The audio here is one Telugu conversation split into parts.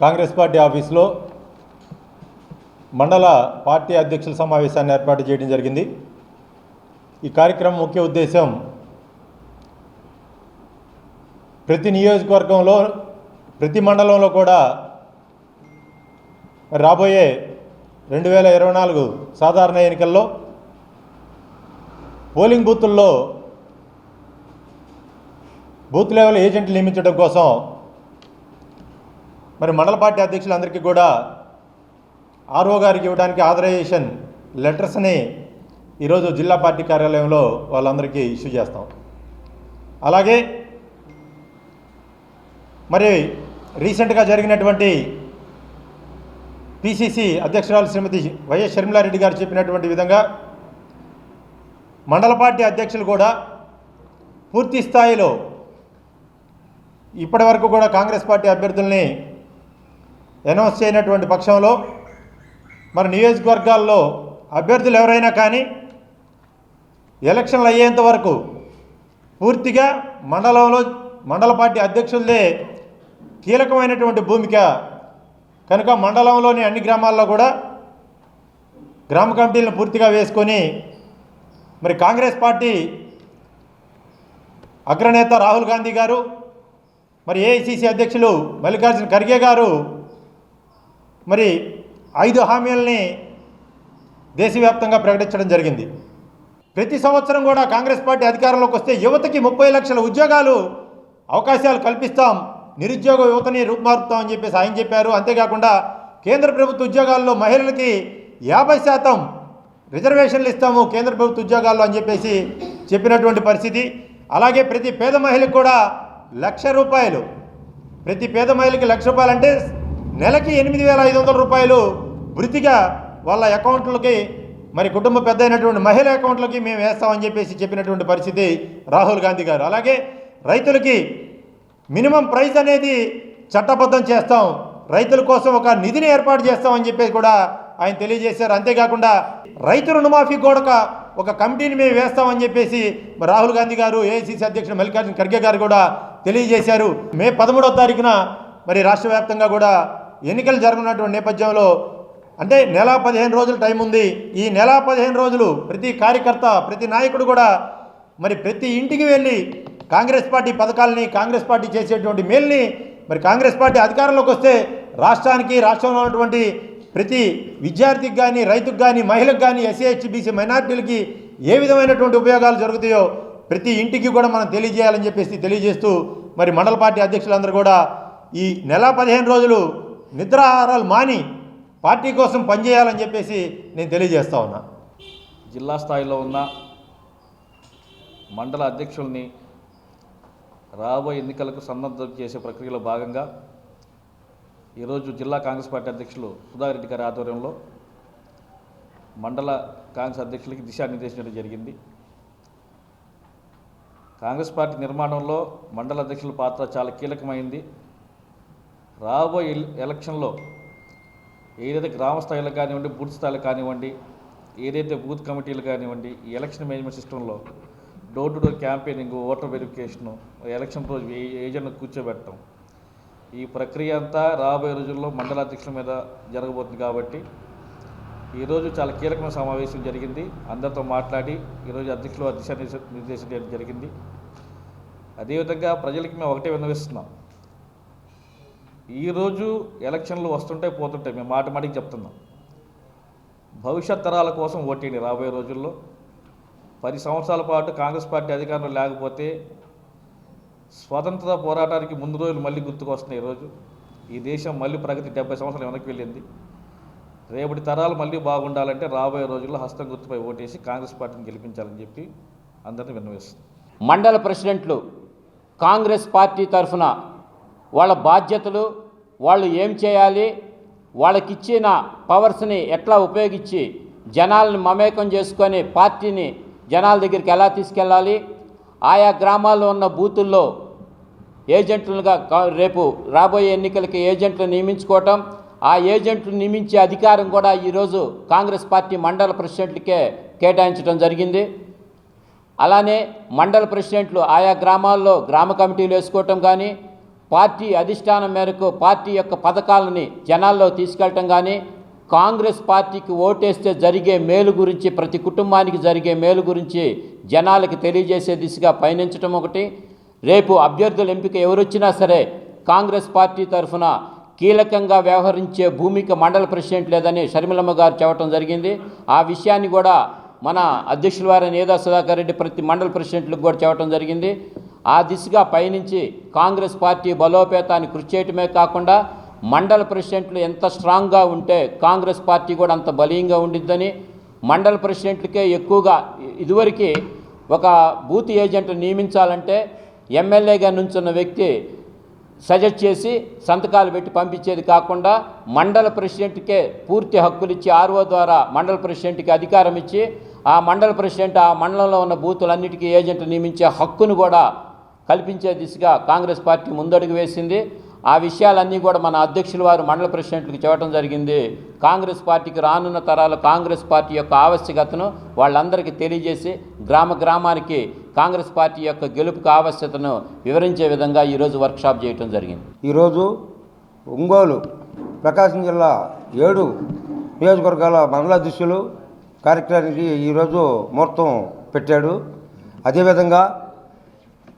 కాంగ్రెస్ పార్టీ ఆఫీస్లో మండల పార్టీ అధ్యక్షుల సమావేశాన్ని ఏర్పాటు చేయడం జరిగింది. ఈ కార్యక్రమం ముఖ్య ఉద్దేశం ప్రతి నియోజకవర్గంలో ప్రతి మండలంలో కూడా రాబోయే రెండు వేల ఇరవై నాలుగు సాధారణ ఎన్నికల్లో పోలింగ్ బూతుల్లో బూత్ లెవెల్ ఏజెంట్లు నియమించడం కోసం మరి మండల పార్టీ అధ్యక్షులందరికీ కూడా ఆర్ఓ గారికి ఇవ్వడానికి ఆథరైజేషన్ లెటర్స్ని ఈరోజు జిల్లా పార్టీ కార్యాలయంలో వాళ్ళందరికీ ఇష్యూ చేస్తాం. అలాగే మరి రీసెంట్గా జరిగినటువంటి పిసిసి అధ్యక్షురాలు శ్రీమతి వైఎస్ షర్మిలారెడ్డి గారు చెప్పినటువంటి విధంగా మండల పార్టీ అధ్యక్షులు కూడా పూర్తి స్థాయిలో ఇప్పటి వరకు కూడా కాంగ్రెస్ పార్టీ అభ్యర్థుల్ని అనౌన్స్ చేయనటువంటి పక్షంలో మరి నియోజకవర్గాల్లో అభ్యర్థులు ఎవరైనా కానీ ఎలక్షన్లు అయ్యేంత వరకు పూర్తిగా మండలంలో మండల పార్టీ అధ్యక్షులదే కీలకమైనటువంటి భూమిక. కనుక మండలంలోని అన్ని గ్రామాల్లో కూడా గ్రామ కమిటీలను పూర్తిగా వేసుకొని మరి కాంగ్రెస్ పార్టీ అగ్రనేత రాహుల్ గాంధీ గారు మరి ఏఐసిసి అధ్యక్షులు మల్లికార్జున ఖర్గే గారు మరి ఐదు హామీలని దేశవ్యాప్తంగా ప్రకటించడం జరిగింది. ప్రతి సంవత్సరం కూడా కాంగ్రెస్ పార్టీ అధికారంలోకి వస్తే యువతకి ముప్పై లక్షల ఉద్యోగాలు అవకాశాలు కల్పిస్తాం నిరుద్యోగ యువతని రూపుమారుపుతామని చెప్పేసి ఆయన చెప్పారు. అంతేకాకుండా కేంద్ర ప్రభుత్వ ఉద్యోగాల్లో మహిళలకి యాభై శాతం రిజర్వేషన్లు ఇస్తాము కేంద్ర ప్రభుత్వ ఉద్యోగాల్లో అని చెప్పేసి చెప్పినటువంటి పరిస్థితి. అలాగే ప్రతి పేద మహిళకు కూడా లక్ష రూపాయలు ప్రతి పేద మహిళకి లక్ష రూపాయలు అంటే నెలకి ఎనిమిది వేల ఐదు వందల రూపాయలు వృత్తిగా వాళ్ళ అకౌంట్లకి మరి కుటుంబ పెద్ద అయినటువంటి మహిళ అకౌంట్లకి మేము వేస్తామని చెప్పేసి చెప్పినటువంటి పరిస్థితి రాహుల్ గాంధీ గారు. అలాగే రైతులకి మినిమం ప్రైస్ అనేది చట్టబద్ధం చేస్తాం. రైతుల కోసం ఒక నిధిని ఏర్పాటు చేస్తామని చెప్పేసి కూడా ఆయన తెలియజేశారు. అంతేకాకుండా రైతు రుణమాఫీ కూడా ఒక- ఒక కమిటీని మేము వేస్తామని చెప్పేసి మరి రాహుల్ గాంధీ గారు ఏఐసిసి అధ్యక్షుడు మల్లికార్జున ఖర్గే గారు కూడా తెలియజేశారు. మే పదమూడవ తారీఖున మరి రాష్ట్ర వ్యాప్తంగా కూడా ఎన్నికలు జరగనున్నటువంటి నేపథ్యంలో అంటే నెల పదిహేను రోజులు టైం ఉంది. ఈ నెల పదిహేను రోజులు ప్రతి కార్యకర్త ప్రతి నాయకుడు కూడా మరి ప్రతి ఇంటికి వెళ్ళి కాంగ్రెస్ పార్టీ పథకాలని కాంగ్రెస్ పార్టీ చేసేటువంటి మేల్ని మరి కాంగ్రెస్ పార్టీ అధికారంలోకి వస్తే రాష్ట్రానికి రాష్ట్రంలో ఉన్నటువంటి ప్రతి విద్యార్థికి కానీ రైతుకు కానీ మహిళకు కానీ ఎస్సీ ఎస్టీ బీసీ మైనార్టీలకి ఏ విధమైనటువంటి ఉపయోగాలు జరుగుతాయో ప్రతి ఇంటికి కూడా మనం తెలియజేయాలని చెప్పేసి తెలియజేస్తూ మరి మండల పార్టీ అధ్యక్షులందరూ కూడా ఈ నెల పదిహేను రోజులు నిద్రాహారాలు మాని పార్టీ కోసం పనిచేయాలని చెప్పేసి నేను తెలియజేస్తా ఉన్నా. జిల్లా స్థాయిలో ఉన్న మండల అధ్యక్షుల్ని రాబోయే ఎన్నికలకు సన్నద్ధం చేసే ప్రక్రియలో భాగంగా ఈరోజు జిల్లా కాంగ్రెస్ పార్టీ అధ్యక్షులు సుధాకర్ గారి ఆధ్వర్యంలో మండల కాంగ్రెస్ అధ్యక్షులకి దిశానిర్దేశించడం జరిగింది. కాంగ్రెస్ పార్టీ నిర్మాణంలో మండల అధ్యక్షుల పాత్ర చాలా కీలకమైంది. రాబోయే ఎలక్షన్లో ఏదైతే గ్రామ స్థాయిలో కానివ్వండి బూత్ స్థాయిలో కానివ్వండి ఏదైతే బూత్ కమిటీలు కానివ్వండి ఈ ఎలక్షన్ మేనేజ్మెంట్ సిస్టంలో door to door campaigning voter verification election రోజు ఏ- ఏజెంట్ను కూర్చోబెట్టడం. ఈ ప్రక్రియ అంతా రాబోయే రోజుల్లో మండల అధ్యక్షుల మీద జరగబోతుంది కాబట్టి ఈరోజు చాలా కీలకమైన సమావేశం జరిగింది. అందరితో మాట్లాడి ఈరోజు అధ్యక్షులు దిశా నిర్దేశం చేయడం జరిగింది. అదేవిధంగా ప్రజలకి మేము ఒకటే విన్నవిస్తున్నాం. ఈరోజు ఎలక్షన్లు వస్తుంటాయి పోతుంటాయి మేము మాట మాటికి చెప్తున్నాం. భవిష్యత్ తరాల కోసం ఓటేయండి రాబోయే రోజుల్లో. పది సంవత్సరాల పాటు కాంగ్రెస్ పార్టీ అధికారంలో లేకపోతే స్వతంత్ర పోరాటానికి ముందు రోజులు మళ్ళీ గుర్తుకొస్తున్నాయి ఈరోజు ఈ దేశం మళ్ళీ ప్రగతి డెబ్బై సంవత్సరాలు వెనక్కి వెళ్ళింది. రేపటి తరాలు మళ్ళీ బాగుండాలంటే రాబోయే రోజుల్లో హస్తం గుర్తుపై ఓటేసి కాంగ్రెస్ పార్టీని గెలిపించాలని చెప్పి అందరిని విన్నవేస్తుంది మండల ప్రెసిడెంట్లు కాంగ్రెస్ పార్టీ తరఫున వాళ్ళ బాధ్యతలు వాళ్ళు ఏం చేయాలి? వాళ్ళకిచ్చిన పవర్స్ని ఎట్లా ఉపయోగించి జనాలను మమేకం చేసుకొని పార్టీని జనాల దగ్గరికి ఎలా తీసుకెళ్ళాలి? ఆయా గ్రామాల్లో ఉన్న బూతుల్లో ఏజెంట్లుగా రేపు రాబోయే ఎన్నికలకి ఏజెంట్లు నియమించుకోవటం ఆ ఏజెంట్లు నియమించే అధికారం కూడా ఈరోజు కాంగ్రెస్ పార్టీ మండల ప్రెసిడెంట్లకే కేటాయించడం జరిగింది. అలానే మండల ప్రెసిడెంట్లు ఆయా గ్రామాల్లో గ్రామ కమిటీలు వేసుకోవటం కానీ పార్టీ అధిష్టానం మేరకు పార్టీ యొక్క పథకాలని జనాల్లో తీసుకెళ్ళటం కానీ కాంగ్రెస్ పార్టీకి ఓటేస్తే జరిగే మేలు గురించి ప్రతి కుటుంబానికి జరిగే మేలు గురించి జనాలకి తెలియజేసే దిశగా పయనించడం ఒకటి. రేపు అభ్యర్థుల ఎంపిక ఎవరొచ్చినా సరే కాంగ్రెస్ పార్టీ తరఫున కీలకంగా వ్యవహరించే భూమిక మండల ప్రెసిడెంట్ లేదని షర్మిలమ్మ గారు చెప్పడం జరిగింది. ఆ విషయాన్ని కూడా మన అధ్యక్షుల వారైన ఏదా సుధాకర్ రెడ్డి ప్రతి మండల ప్రెసిడెంట్లకు కూడా చెప్పడం జరిగింది. ఆ దిశగా పయనించి కాంగ్రెస్ పార్టీ బలోపేతాన్ని కృషి చేయటమే కాకుండా మండల ప్రెసిడెంట్లు ఎంత స్ట్రాంగ్గా ఉంటే కాంగ్రెస్ పార్టీ కూడా అంత బలీయంగా ఉండిద్దని మండల ప్రెసిడెంట్లకే ఎక్కువగా ఇదివరకు ఒక బూత్ ఏజెంట్ నియమించాలంటే ఎమ్మెల్యేగా నుంచున్న వ్యక్తి సజెస్ట్ చేసి సంతకాలు పెట్టి పంపించేది కాకుండా మండల ప్రెసిడెంట్కే పూర్తి హక్కులు ఇచ్చి ఆర్ఓ ద్వారా మండల ప్రెసిడెంట్కి అధికారం ఇచ్చి ఆ మండల ప్రెసిడెంట్ ఆ మండలంలో ఉన్న బూతులన్నిటికీ ఏజెంట్ నియమించే హక్కును కూడా కల్పించే దిశగా కాంగ్రెస్ పార్టీ ముందడుగు వేసింది. ఆ విషయాలన్నీ కూడా మన అధ్యక్షుల వారు మండల ప్రెసిడెంట్లకు చెప్పడం జరిగింది. కాంగ్రెస్ పార్టీకి రానున్న తరాలు కాంగ్రెస్ పార్టీ యొక్క ఆవశ్యకతను వాళ్ళందరికీ తెలియజేసి గ్రామ గ్రామానికి కాంగ్రెస్ పార్టీ యొక్క గెలుపుకు ఆవశ్యకతను వివరించే విధంగా ఈరోజు వర్క్షాప్ చేయడం జరిగింది. ఈరోజు ఒంగోలు ప్రకాశం జిల్లా ఏడు నియోజకవర్గాల మండలాధ్యక్షులు కార్యక్రమానికి ఈరోజు ముహూర్తం పెట్టాడు. అదేవిధంగా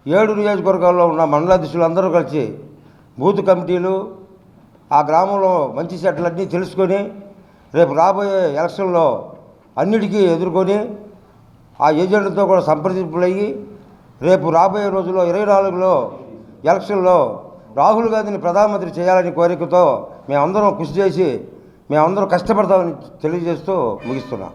ఏడు నియోజకవర్గాల్లో ఉన్న మండలాధ్యక్షులు అందరూ కలిసి బూత్ కమిటీలు ఆ గ్రామంలో మంచి చెట్లన్నీ తెలుసుకొని రేపు రాబోయే ఎలక్షన్లో అన్నిటికీ ఎదుర్కొని ఆ ఏజెంట్లతో కూడా సంప్రదింపులయ్యి రేపు రాబోయే రోజుల్లో ఇరవై నాలుగులో ఎలక్షన్లో రాహుల్ గాంధీని ప్రధానమంత్రి చేయాలని కోరికతో మేమందరం కృషి చేసి మేమందరం కష్టపడతామని తెలియజేస్తూ ముగిస్తున్నాం.